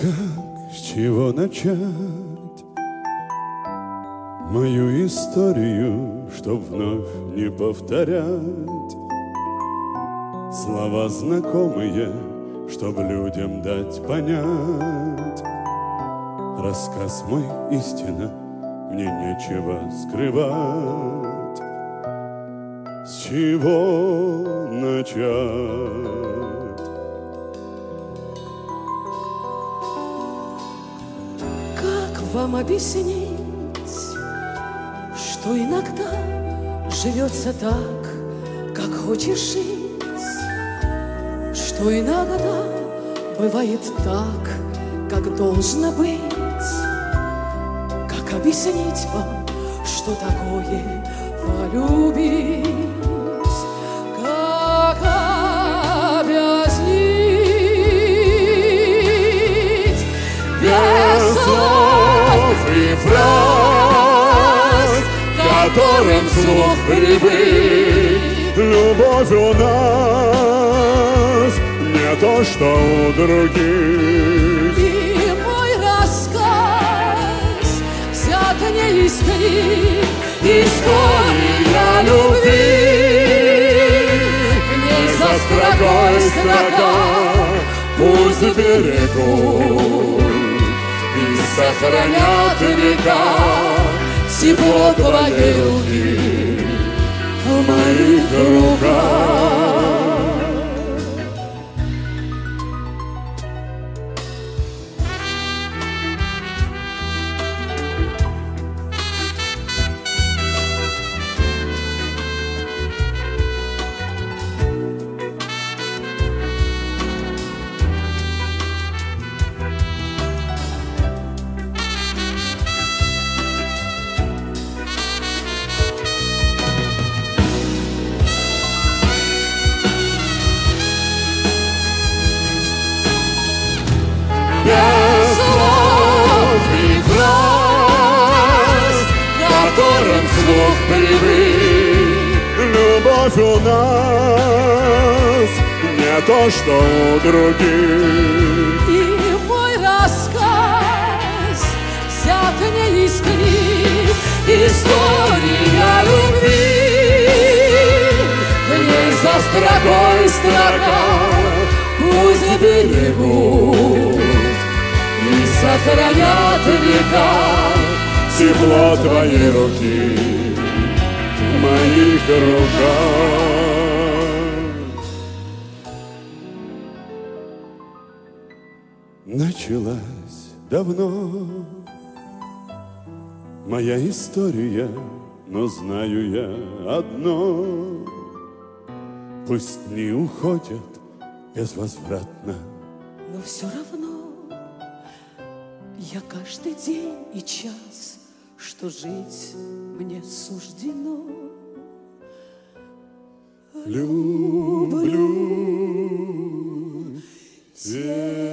Как, с чего начать? Мою историю, чтоб вновь не повторять. Слова знакомые, чтоб людям дать понять. Рассказ мой истина, мне нечего скрывать. С чего начать? Вам объяснить, что иногда живется так, как хочешь жить, что иногда бывает так, как должно быть. Как объяснить вам, что такое полюбить? Которым слух привык. Любовь у нас не то, что у других. И мой рассказ взят не из книг, история любви. В ней за строкой строка пусть берегут и сохранят века тепло твоей руки в моих руках. Любовь у нас не то, что у других. И мой рассказ взят не из книг, история любви. В ней за строкой строка пусть берегут и сохранят века Тепло твоей руки моих руках. Началась давно моя история, но знаю я одно. Пусть не уходят безвозвратно, Но все равно я каждый день и час, что жить мне суждено люблю тебя.